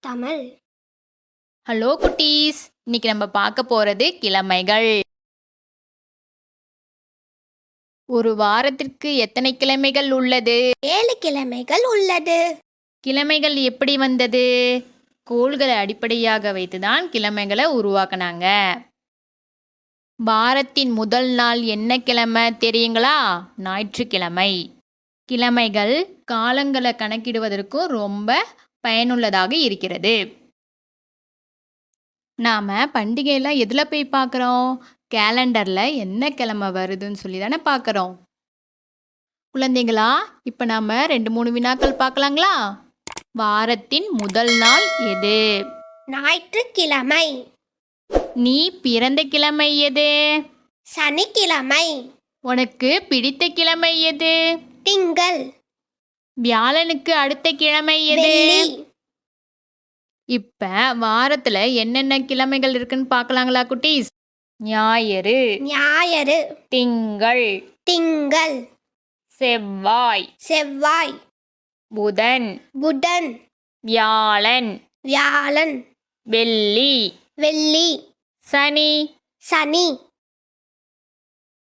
Tamil hello குட்டீஸ். இன்னைக்கு நம்ம பார்க்க போறது கிழமைகள். ஒரு வாரத்திற்கு எத்தனை கிழமைகள் உள்ளது? ஏழு கிழமைகள் உள்ளது. கிழமைகள் எப்படி வந்தது? கோள்களை அடிப்படையாக வைத்துதான் கிழமைகளை உருவாக்குனாங்க. வாரத்தின் முதல் நாள் என்ன கிழமை தெரியுங்களா? ஞாயிற்றுக்கிழமை. கிழமைகள் காலங்களை கணக்கிடுவதற்கும் ரொம்ப பயனுள்ளதாக இருக்கிறது. நாம் பண்டிகையெல்லாம் எதில் போய் பார்க்குறோம்? கேலண்டரில் என்ன கிழமை வருதுன்னு சொல்லி தானே பார்க்குறோம். குழந்தைங்களா இப்போ நாம் ரெண்டு மூணு வினாக்கள் பார்க்கலாங்களா? வாரத்தின் முதல் நாள் எது? ஞாயிற்றுக்கிழமை. நீ பிறந்த கிழமை எது? சனிக்கிழமை. உனக்கு பிடித்த கிழமை எது? திங்கள். வியாழனுக்கு அடுத்த கிழமை எது? இப்ப வாரத்துல என்னென்ன கிழமைகள் இருக்குன்னு பார்க்கலாங்களா குட்டீஸ்? ஞாயிறு. ஞாயிறு. திங்கள். திங்கள். செவ்வாய். செவ்வாய். புதன். புதன். வியாழன். வியாழன். வெள்ளி. வெள்ளி. சனி. சனி.